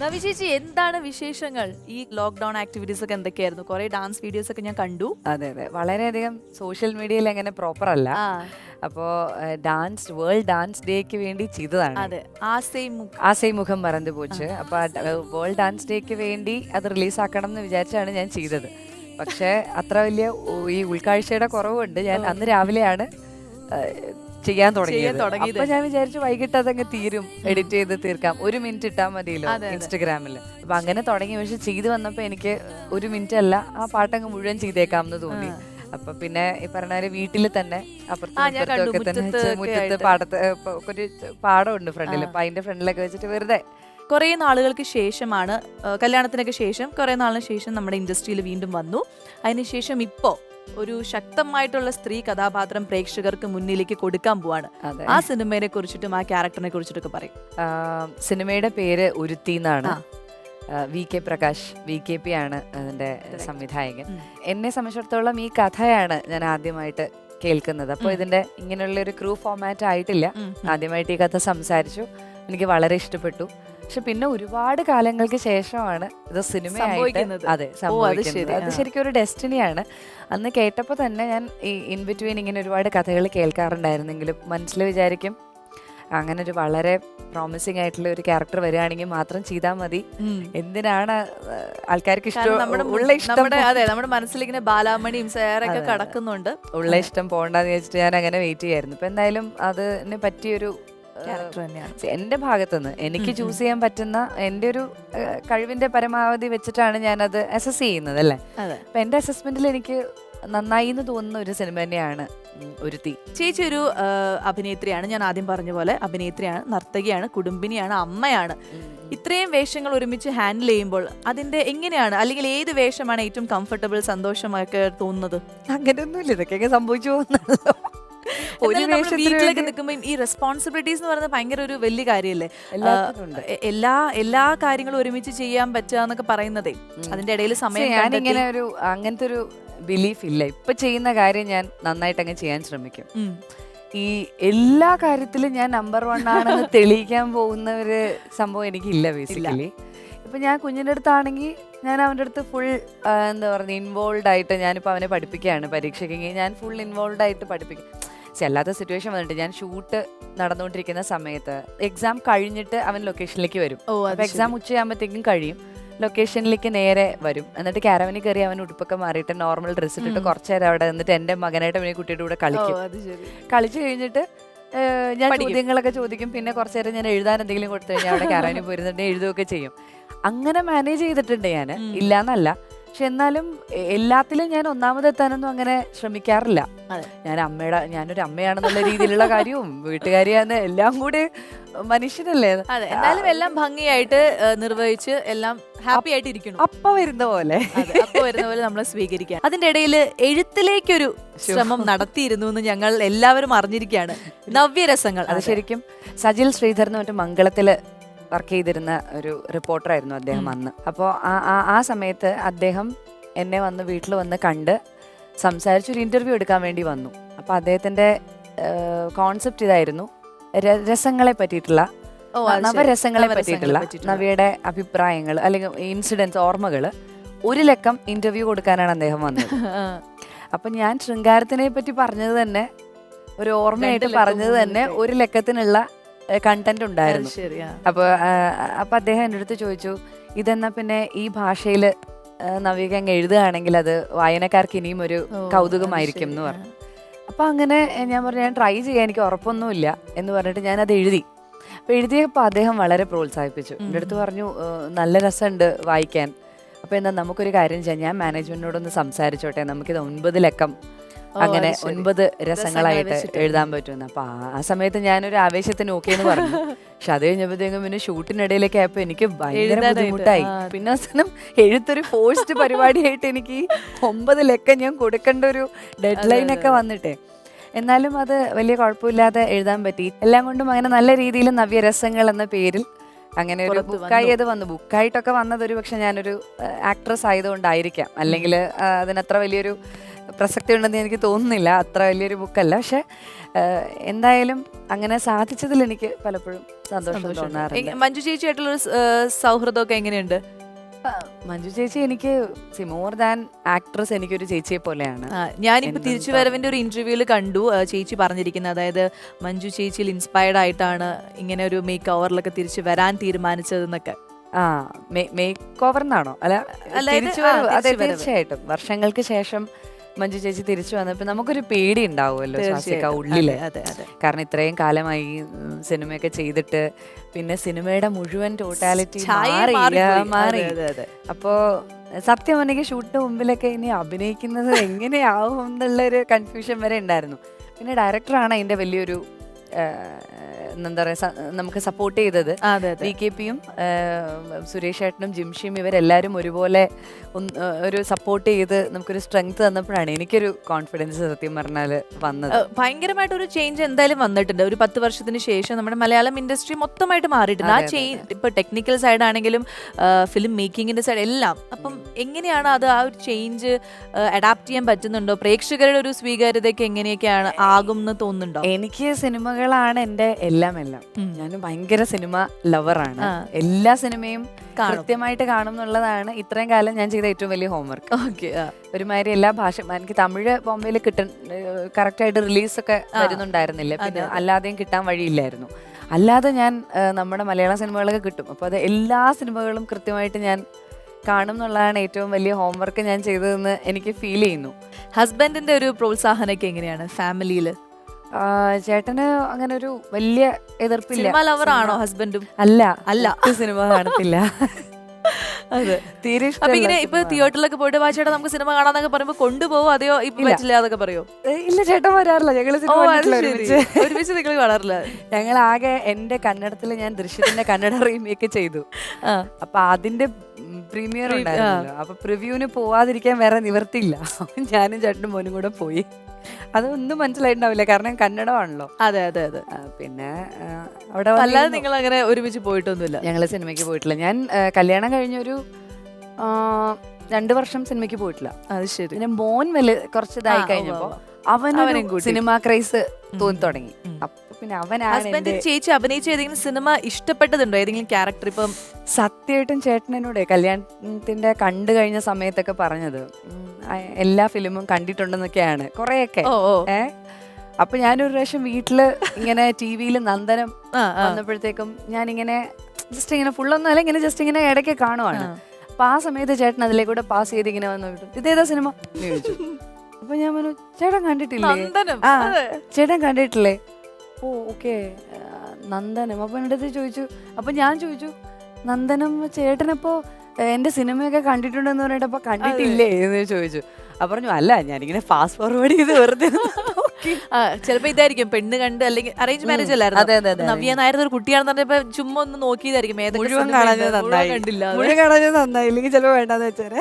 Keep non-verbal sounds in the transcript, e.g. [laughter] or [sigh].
നവി ചേച്ചി എന്താണ് വിശേഷങ്ങൾ? ഈ ലോക്ക്ഡൌൺ ആക്ടിവിറ്റീസ് ഒക്കെ എന്തൊക്കെയായിരുന്നു? കുറെ ഡാൻസ് വീഡിയോസ് ഒക്കെ ഞാൻ കണ്ടു. അതെ അതെ. വളരെയധികം സോഷ്യൽ മീഡിയയിൽ അങ്ങനെ പ്രോപ്പർ അല്ല. അപ്പോ ഡാൻസ് വേൾഡ് ഡാൻസ് ഡേക്ക് വേണ്ടി ചെയ്തതാണ്. ആസൈ മുഖം മറന്നു പോച്ച്. അപ്പൊ വേൾഡ് ഡാൻസ് ഡേക്ക് വേണ്ടി അത് റിലീസാക്കണം എന്ന് വിചാരിച്ചാണ് ഞാൻ ചെയ്തത്. പക്ഷേ അത്ര വലിയ ഈ ഉൾക്കാഴ്ചയുടെ കുറവുണ്ട്. ഞാൻ അന്ന് രാവിലെയാണ് ചെയ്യാൻ തുടങ്ങി. അപ്പൊ ഞാൻ വിചാരിച്ചു വൈകിട്ട് അതങ്ങ് തീരും എഡിറ്റ് ചെയ്ത് തീർക്കാം ഒരു മിനിറ്റ് ഇട്ടാൽ മതിയല്ലോ. ഇൻസ്റ്റഗ്രാമിൽ അപ്പൊ അങ്ങനെ തുടങ്ങി പക്ഷെ ചെയ്തു വന്നപ്പോ എനിക്ക് ഒരു മിനിറ്റ് അല്ല ആ പാട്ടങ്ങ് മുഴുവൻ ചെയ്തേക്കാം എന്ന് തോന്നി അപ്പൊ പിന്നെ ഈ പറഞ്ഞ പോലെ വീട്ടിൽ തന്നെ അപ്പുറത്തൊക്കെ. തന്നെ മുറ്റത്ത്. പാടത്ത് ഒരു പാടമുണ്ട് ഫ്രണ്ടിൽ. അപ്പൊ അതിന്റെ ഫ്രണ്ടിലൊക്കെ വെച്ചിട്ട് വെറുതെ കുറെ നാളുകൾക്ക് ശേഷമാണ് കല്യാണത്തിനൊക്കെ ശേഷം കുറേ നാളിന് ശേഷം നമ്മുടെ ഇൻഡസ്ട്രിയിൽ വീണ്ടും വന്നു. അതിനുശേഷം ഇപ്പോൾ ഒരു ശക്തമായിട്ടുള്ള സ്ത്രീ കഥാപാത്രം പ്രേക്ഷകർക്ക് മുന്നിലേക്ക് കൊടുക്കാൻ പോവാണ്. ആ സിനിമയെ കുറിച്ചിട്ടും ആ ക്യാരക്ടറിനെ കുറിച്ചിട്ടൊക്കെ പറയും. സിനിമയുടെ പേര് ഉരുത്തി എന്നാണ്. V K Prakash V K P ആണ് അതിന്റെ സംവിധായകൻ. എന്നെ സംബന്ധിച്ചിടത്തോളം ഈ കഥയാണ് ഞാൻ ആദ്യമായിട്ട് കേൾക്കുന്നത്. അപ്പോൾ ഇതിന്റെ ഇതിന്റെ ഇങ്ങനെയുള്ള ഒരു ക്രൂ ഫോമാറ്റ് ആയിട്ടില്ല. ആദ്യമായിട്ട് ഈ കഥ സംസാരിച്ചു. എനിക്ക് വളരെ ഇഷ്ടപ്പെട്ടു. പക്ഷെ പിന്നെ ഒരുപാട് കാലങ്ങൾക്ക് ശേഷമാണ് ഇത് സിനിമയായിട്ട്. അതെ സംഭവിക്കുന്നത്. അത് ശരിക്കും ഒരു ഡെസ്റ്റിനിയാണ്. അന്ന് കേട്ടപ്പോൾ തന്നെ ഞാൻ ഈ ഇൻ ബിറ്റ്വീൻ ഇങ്ങനെ ഒരുപാട് കഥകൾ കേൾക്കാറുണ്ടായിരുന്നെങ്കിലും മനസ്സിൽ വിചാരിക്കും അങ്ങനെ ഒരു വളരെ പ്രോമിസിംഗ് ആയിട്ടുള്ള ഒരു ക്യാരക്ടർ വരികയാണെങ്കിൽ മാത്രം ചെയ്താൽ മതി. എന്തിനാണ് ആൾക്കാർക്ക് ഇഷ്ടം നമ്മുടെ ഉള്ള ഇഷ്ടം അതെ നമ്മുടെ മനസ്സിലിങ്ങനെ ബാലാമണിയും സേറൊക്കെ. കടക്കുന്നുണ്ട്. ഉള്ള ഇഷ്ടം പോകണ്ടെന്ന് വെച്ചിട്ട് ഞാൻ അങ്ങനെ വെയിറ്റ് ചെയ്യായിരുന്നു. ഇപ്പൊ എന്തായാലും അതിനെ പറ്റിയൊരു ക്യാരക്ടർ തന്നെയാണ്. എന്റെ ഭാഗത്തുനിന്ന് എനിക്ക്. ചൂസ് ചെയ്യാൻ പറ്റുന്ന എന്റെ ഒരു കഴിവിന്റെ കഴിവിന്റെ പരമാവധി വെച്ചിട്ടാണ് ഞാൻ അത് അസസ് ചെയ്യുന്നത് അല്ലേ? അപ്പൊ എന്റെ അസസ്മെന്റിൽ എനിക്ക് നന്നായി എന്ന് തോന്നുന്ന ഒരു സിനിമ തന്നെയാണ് ഒരുത്തി. ചേച്ചി ഒരു അഭിനേത്രിയാണ്. ഞാൻ ആദ്യം പറഞ്ഞ പോലെ അഭിനേത്രിയാണ് നർത്തകിയാണ് കുടുംബിനിയാണ് അമ്മയാണ്. ഇത്രയും വേഷങ്ങൾ ഒരുമിച്ച് ഹാൻഡിൽ ചെയ്യുമ്പോൾ അതിന്റെ എങ്ങനെയാണ് അല്ലെങ്കിൽ ഏത് വേഷമാണ് ഏറ്റവും കംഫർട്ടബിൾ സന്തോഷമൊക്കെ തോന്നുന്നത്? അങ്ങനെയൊന്നുമില്ല. ഇതൊക്കെ സംഭവിച്ചു പോകുന്നല്ലോ. [laughs] ഒരു വീട്ടിലൊക്കെ നിൽക്കുമ്പോൾ ഈ റെസ്പോൺസിബിലിറ്റീസ് എന്ന് പറയുന്നത് ഭയങ്കര ഒരു വലിയ കാര്യമല്ലേ? എല്ലാ എല്ലാ കാര്യങ്ങളും ഒരുമിച്ച് ചെയ്യാൻ പറ്റുക എന്നൊക്കെ പറയുന്നതേ. അതിന്റെ ഇടയിൽ സമയം ഞാൻ ഇങ്ങനെ ഒരു അങ്ങനത്തെ ഒരു ബിലീഫ് ഇല്ല. ഇപ്പൊ ചെയ്യുന്ന കാര്യം ഞാൻ നന്നായിട്ട് അങ്ങ് ചെയ്യാൻ ശ്രമിക്കും. ഈ എല്ലാ കാര്യത്തിലും ഞാൻ നമ്പർ വൺ ആണെന്ന് [laughs] തെളിയിക്കാൻ പോകുന്ന ഒരു സംഭവം എനിക്കില്ല ബേസിക്കലി ഇപ്പൊ ഞാൻ കുഞ്ഞിന്റെ അടുത്താണെങ്കിൽ ഞാൻ അവന്റെ അടുത്ത് ഫുൾ എന്താ പറയുക ഇൻവോൾവ് ആയിട്ട് ഞാനിപ്പോൾ അവനെ പഠിപ്പിക്കുകയാണ്. പരീക്ഷയ്ക്കെങ്കിൽ ഞാൻ ഫുൾ ഇൻവോൾവ് ആയിട്ട് പഠിപ്പിക്കും. പക്ഷെ അല്ലാത്ത സിറ്റുവേഷൻ വന്നിട്ട് ഞാൻ ഷൂട്ട് നടന്നുകൊണ്ടിരിക്കുന്ന സമയത്ത് എക്സാം കഴിഞ്ഞിട്ട് അവൻ ലൊക്കേഷനിലേക്ക് വരും. ഓ അപ്പൊ എക്സാം ഉച്ചയാകുമ്പോഴത്തേക്കും കഴിയും. ലൊക്കേഷനിലേക്ക് നേരെ വരും. എന്നിട്ട് കാരവനിൽ കയറി അവൻ ഉടുപ്പൊക്കെ മാറിയിട്ട് നോർമൽ ഡ്രസ്സ് ഇട്ടിട്ട് കുറച്ചു നേരം അവിടെ നിന്നിട്ട് എന്റെ മകനായിട്ട് അവനെ കുട്ടിയുടെ കൂടെ ഓ, കളിക്കും അത് ശരി. കളിച്ചു കഴിഞ്ഞിട്ട് ഏഹ്, ഞാൻ പഠിക്കും. ചോദ്യങ്ങളൊക്കെ ചോദിക്കും. പിന്നെ കുറച്ചു നേരം ഞാൻ എഴുതാൻ എന്തെങ്കിലും കൊടുത്തു കഴിഞ്ഞാൽ അവിടെ കാരവനിൽ പോയിരുന്നിട്ട് എഴുതുകയൊക്കെ ചെയ്യും. അങ്ങനെ മാനേജ് ചെയ്തിട്ടുണ്ട് ഞാൻ ഉം. ഇല്ലാന്നല്ല. പക്ഷെ എന്നാലും എല്ലാത്തിലും ഞാൻ ഒന്നാമതെത്താനൊന്നും അങ്ങനെ ശ്രമിക്കാറില്ല. ഞാൻ അമ്മയുടെ ഞാനൊരു അമ്മയാണെന്നുള്ള രീതിയിലുള്ള കാര്യവും വീട്ടുകാരിയാണ് എല്ലാം കൂടി മനുഷ്യനല്ലേ. അതെ എന്തായാലും എല്ലാം ഭംഗിയായിട്ട് നിർവഹിച്ച് എല്ലാം ഹാപ്പി ആയിട്ട് ഇരിക്കുന്നു അപ്പ വരുന്ന പോലെ. അപ്പൊ വരുന്ന പോലെ നമ്മളെ സ്വീകരിക്കാം അതിന്റെ ഇടയിൽ എഴുത്തിലേക്കൊരു ശ്രമം നടത്തിയിരുന്നു എന്ന് ഞങ്ങൾ എല്ലാവരും അറിഞ്ഞിരിക്കുകയാണ്. [laughs] നവ്യരസങ്ങൾ. അത് ശരിക്കും സജിൽ ശ്രീധരൻ മറ്റു മംഗളത്തിൽ വർക്ക് ചെയ്തിരുന്ന ഒരു റിപ്പോർട്ടറായിരുന്നു അദ്ദേഹം അന്ന്. അപ്പോൾ ആ ആ സമയത്ത് അദ്ദേഹം എന്നെ വന്ന് വീട്ടിൽ വന്ന് കണ്ട് സംസാരിച്ചൊരു ഇന്റർവ്യൂ എടുക്കാൻ വേണ്ടി വന്നു. അപ്പോൾ അദ്ദേഹത്തിന്റെ കോൺസെപ്റ്റ് ഇതായിരുന്നു. രസങ്ങളെ പറ്റിയിട്ടുള്ള. നവരസങ്ങളെ പറ്റിയിട്ടുള്ള. നവിയുടെ അഭിപ്രായങ്ങൾ അല്ലെങ്കിൽ ഇൻസിഡൻസ് ഓർമ്മകൾ ഒരു ലക്കം ഇന്റർവ്യൂ കൊടുക്കാനാണ് അദ്ദേഹം വന്നത്. [laughs] അപ്പം ഞാൻ ശൃംഗാരത്തിനെ പറ്റി പറഞ്ഞത് തന്നെ ഒരു ഓർമ്മയായിട്ട് പറഞ്ഞത് തന്നെ ഒരു ലക്കത്തിനുള്ള കണ്ടന്റ് ഉണ്ടായിരുന്നു. അപ്പോൾ അപ്പൊ അപ്പൊ അദ്ദേഹം എന്റെ അടുത്ത് ചോദിച്ചു ഇതെന്നാ പിന്നെ ഈ ഭാഷയിൽ നവിക അങ്ങ് എഴുതുകയാണെങ്കിൽ അത് വായനക്കാർക്ക് ഇനിയും ഒരു കൗതുകമായിരിക്കും എന്ന് പറഞ്ഞു. അപ്പൊ അങ്ങനെ ഞാൻ പറഞ്ഞു ഞാൻ ട്രൈ ചെയ്യാൻ എനിക്ക് ഉറപ്പൊന്നുമില്ല എന്ന് പറഞ്ഞിട്ട് ഞാൻ അത് എഴുതി. അപ്പൊ എഴുതിയപ്പോൾ അദ്ദേഹം വളരെ പ്രോത്സാഹിപ്പിച്ചു. എന്റെ അടുത്ത് പറഞ്ഞു നല്ല രസമുണ്ട് വായിക്കാൻ. അപ്പൊ എന്താ നമുക്കൊരു കാര്യം ചെയ്യാം ഞാൻ മാനേജ്മെന്റിനോടൊന്ന് സംസാരിച്ചോട്ടെ നമുക്കിത് ഒൻപത് ലക്കം അങ്ങനെ ഒൻപത് രസങ്ങളായിട്ട് എഴുതാൻ പറ്റുമെന്ന്. അപ്പൊ ആ- സമയത്ത് ഞാനൊരു ആവേശത്തിന് ഓക്കെ എന്ന് പറഞ്ഞു. പക്ഷെ അത് കഴിഞ്ഞപ്പോഴത്തേക്കും പിന്നെ ഷൂട്ടിനിടയിലൊക്കെ ആയപ്പോ എനിക്ക് ഭയങ്കര ബുദ്ധിമുട്ടായി. പിന്നെ അവസാനം എഴുത്തൊരു ഫോഴ്സ്ഡ് പരിപാടിയായിട്ട് എനിക്ക് ഒമ്പത് ലക്കം ഞാൻ കൊടുക്കേണ്ട ഒരു ഡെഡ് ലൈൻ ഒക്കെ. വന്നിട്ടേ. എന്നാലും അത് വലിയ കുഴപ്പമില്ലാതെ എഴുതാൻ പറ്റി. എല്ലാം കൊണ്ടും അങ്ങനെ നല്ല രീതിയിൽ നവ്യരസങ്ങൾ എന്ന പേരിൽ അങ്ങനെ ഒരു ബുക്കായി. അത് വന്നു. ബുക്കായിട്ടൊക്കെ വന്നത് ഒരു പക്ഷെ ഞാനൊരു ആക്ട്രസ് ആയതുകൊണ്ടായിരിക്കാം. അല്ലെങ്കിൽ അതിനത്ര വലിയൊരു പ്രസക്തി ഉണ്ടെന്ന് എനിക്ക് തോന്നുന്നില്ല. അത്ര വലിയൊരു ബുക്കല്ല പക്ഷെ എന്തായാലും അങ്ങനെ സാധിച്ചതിൽ എനിക്ക് പലപ്പോഴും സന്തോഷം. തോന്നാറുണ്ട് മഞ്ജു ചേച്ചിയായിട്ടുള്ള സൗഹൃദമൊക്കെ എങ്ങനെയുണ്ട്? മഞ്ജു ചേച്ചി എനിക്ക് മോർ ദാൻ ആക്ട്രസ് എനിക്കൊരു ചേച്ചിയെ പോലെയാണ്. ഞാനിപ്പോ തിരിച്ചു വരവിന്റെ ഒരു ഇന്റർവ്യൂവിൽ കണ്ടു. ചേച്ചി പറഞ്ഞിരിക്കുന്നത് അതായത് മഞ്ജു ചേച്ചിയിൽ ഇൻസ്പയർഡ് ആയിട്ടാണ് ഇങ്ങനെ ഒരു മേക്ക് ഓവറിലൊക്കെ തിരിച്ചു വരാൻ തീരുമാനിച്ചതെന്നൊക്കെ. ആ മേക്ക് ഓവർ എന്നാണോ അല്ല തീർച്ചയായിട്ടും. വർഷങ്ങൾക്ക് ശേഷം മഞ്ജു ചേച്ചി തിരിച്ചു വന്നപ്പോൾ നമുക്കൊരു പേടി ഉണ്ടാവുമല്ലോ ശ്വാസിക ഉള്ളിൽ. കാരണം ഇത്രയും കാലമായി സിനിമയൊക്കെ ചെയ്തിട്ട് പിന്നെ സിനിമയുടെ മുഴുവൻ ടോട്ടാലിറ്റി മാറിയില്ല മാറി. അപ്പോ സത്യം പറഞ്ഞെങ്കിൽ ഷൂട്ടിന് മുമ്പിലൊക്കെ ഇനി അഭിനയിക്കുന്നത് [laughs] എങ്ങനെയാവും എന്നുള്ളൊരു കൺഫ്യൂഷൻ വരെ ഉണ്ടായിരുന്നു. പിന്നെ ഡയറക്ടറാണ് അതിന്റെ വലിയൊരു എന്താ പറയാ നമുക്ക് സപ്പോർട്ട് ചെയ്തത്. വി കെ പിയും സുരേഷ് ഏട്ടനും ജിംഷിയും ഇവരെല്ലാവരും ഒരുപോലെ ഒരു സപ്പോർട്ട് ചെയ്ത് നമുക്കൊരു സ്ട്രെങ്ത് തന്നപ്പോഴാണ് എനിക്കൊരു കോൺഫിഡൻസ് സത്യം പറഞ്ഞാൽ വന്നത്. ഭയങ്കരമായിട്ട് ഒരു ചേഞ്ച് എന്തായാലും വന്നിട്ടുണ്ട്. ഒരു പത്ത് വർഷത്തിന് ശേഷം നമ്മുടെ മലയാളം ഇൻഡസ്ട്രി മൊത്തമായിട്ട് മാറിയിട്ടുണ്ട്. ആ ചേഞ്ച് ഇപ്പൊ ടെക്നിക്കൽ സൈഡ് ആണെങ്കിലും ഫിലിം മേക്കിങ്ങിന്റെ സൈഡ് എല്ലാം. അപ്പം എങ്ങനെയാണ് അത് ആ ഒരു ചേഞ്ച് അഡാപ്റ്റ് ചെയ്യാൻ പറ്റുന്നുണ്ടോ? പ്രേക്ഷകരുടെ ഒരു സ്വീകാര്യതയ്ക്ക് എങ്ങനെയൊക്കെയാണ് ആകും എന്ന് തോന്നുന്നുണ്ടോ? എനിക്ക് സിനിമകളാണ് എന്റെ എല്ലാം എല്ലാം എല്ലാം ഞാൻ ഭയങ്കര സിനിമ ലവറാണ്. എല്ലാ സിനിമയും കൃത്യമായിട്ട് കാണും എന്നുള്ളതാണ് ഇത്രയും കാലം ഞാൻ ചെയ്ത ഏറ്റവും വലിയ ഹോംവർക്ക് ഓക്കെ ഒരുമാതിരി എല്ലാ ഭാഷ എനിക്ക് തമിഴ് ബോംബെയിൽ കിട്ട കറക്റ്റ് ആയിട്ട് റിലീസ് ഒക്കെ. വരുന്നുണ്ടായിരുന്നില്ല. പിന്നെ അല്ലാതെയും കിട്ടാൻ വഴിയില്ലായിരുന്നു. അല്ലാതെ ഞാൻ നമ്മുടെ മലയാള സിനിമകളൊക്കെ കിട്ടും. അപ്പോൾ അത് എല്ലാ സിനിമകളും കൃത്യമായിട്ട് ഞാൻ കാണും എന്നുള്ളതാണ് ഏറ്റവും വലിയ ഹോംവർക്ക് ഞാൻ ചെയ്തതെന്ന് എനിക്ക് ഫീൽ ചെയ്യുന്നു. ഹസ്ബൻഡിന്റെ ഒരു പ്രോത്സാഹനമൊക്കെ എങ്ങനെയാണ്? ഫാമിലിയിൽ ചേട്ടന് അങ്ങനെ ഒരു വലിയ എതിർപ്പില്ല. ലവർ ആണോ ഹസ്ബൻഡും അല്ല. അല്ല. സിനിമ കാണത്തില്ല. അതെ. തീരെ അപ്പൊ ഇങ്ങനെ ഇപ്പൊ തിയേറ്ററിലൊക്കെ പോയിട്ട് വാച്ചേട്ടാ നമുക്ക് സിനിമ കാണാന്നൊക്കെ പറയുമ്പോ കൊണ്ടുപോകും അതെയോ? ഇപ്പൊ പറ്റില്ല അതൊക്കെ പറയോ? ഇല്ല ചേട്ടൻ വരാറില്ല. ഞങ്ങൾ സിനിമ കണ്ടിട്ടില്ല ഒരുമിച്ച്. ഒരുമിച്ച് നിങ്ങൾ കാണാറില്ല ഞങ്ങൾ ആകെ എന്റെ കന്നഡത്തിൽ ഞാൻ ദൃശ്യത്തിന്റെ കന്നഡ റീമേക്ക് ചെയ്തു. ആ. അപ്പൊ അതിന്റെ പ്രീമിയർ ഉണ്ടായിരുന്നല്ലോ. അപ്പൊ പ്രിവ്യൂവിന് പോവാതിരിക്കാൻ വേറെ നിവർത്തിയില്ല ഞാനും ചേട്ടനും മോനും കൂടെ പോയി. അതൊന്നും മനസ്സിലായിട്ടുണ്ടാവില്ല. കാരണം കന്നഡമാണല്ലോ. അതെ അതെ അതെ. ആ, പിന്നെ ആ, അവിടെ അല്ലാതെ വന്നിരുന്നു. നിങ്ങൾ അങ്ങനെ ഒരുമിച്ച് പോയിട്ടൊന്നുമില്ല. ഞങ്ങൾ സിനിമയ്ക്ക് പോയിട്ടില്ല. ഞാൻ ആ, കല്യാണം കഴിഞ്ഞൊരു ആ, രണ്ട് വർഷം സിനിമയ്ക്ക് പോയിട്ടില്ല. അത് ശരി. പിന്നെ മോൻ വൽ കുറച്ചതായി കഴിഞ്ഞപ്പോ അവനും സിനിമ ക്രൈസ് തോന്നി തുടങ്ങി പിന്നെ അവനാണ് ചേച്ചി അഭിനയിച്ച ഏതെങ്കിലും സിനിമ ഇഷ്ടപ്പെട്ടതുണ്ടോ? ഏതെങ്കിലും ക്യാരക്ടർ ഇപ്പം സത്യമായിട്ടും ചേട്ടനോടെ കല്യാണത്തിന്റെ കണ്ടു കഴിഞ്ഞ സമയത്തൊക്കെ പറഞ്ഞത്. എല്ലാ ഫിലിമും കണ്ടിട്ടുണ്ടെന്നൊക്കെയാണ്. കുറെയൊക്കെ. ഏ? അപ്പൊ ഞാനൊരു പ്രാവശ്യം വീട്ടിൽ ഇങ്ങനെ ടി വിയിൽ നന്ദനം വന്നപ്പോഴത്തേക്കും ഞാനിങ്ങനെ ജസ്റ്റ് ഇങ്ങനെ ഫുള്ളൊന്നും അല്ല ഇങ്ങനെ ജസ്റ്റ് ഇങ്ങനെ ഇടയ്ക്ക് കാണുവാണ്. അപ്പൊ ആ സമയത്ത് ചേട്ടൻ അതിലേക്കൂടെ പാസ് ചെയ്ത് ഇങ്ങനെ വന്നു കിട്ടും. ഇതേതാ സിനിമ അപ്പൊ ഞാൻ പറഞ്ഞു ചേട്ടൻ കണ്ടിട്ടില്ലേ? നന്ദനം. ആ. അതെ. ചേട്ടൻ കണ്ടിട്ടില്ലേ? ഓ ഓക്കെ നന്ദനം. അപ്പൊ എന്റെ അടുത്ത് ചോദിച്ചു അപ്പൊ ഞാൻ ചോദിച്ചു നന്ദനം ചേട്ടനപ്പോ എന്റെ സിനിമയൊക്കെ കണ്ടിട്ടുണ്ടെന്ന് പറഞ്ഞിട്ടപ്പോ കണ്ടിട്ടില്ലേ എന്ന് ചോദിച്ചു. അപ്പൊ പറഞ്ഞു അല്ല ഞാനിങ്ങനെ ഫാസ്റ്റ് ഫോർവേഡ് ചെയ്ത് വെറുതെ ഒന്ന് നോക്കി." ആ ചിലപ്പോ ഇതായിരിക്കും പെണ്ണ് കണ്ട് അല്ലെങ്കിൽ അറേഞ്ച് മാരേജ് അല്ലായിരുന്നു. നവ്യ നായർ ഒരു കുട്ടിയാണെന്ന് പറഞ്ഞപ്പോ ചുമ്മാ ഒന്ന് നോക്കിയതായിരിക്കും ഏതൊക്കെ കണ്ടില്ല നന്നായി. ഇല്ലെങ്കിൽ ചിലപ്പോ വേണ്ടെന്ന് വെച്ചേരെ.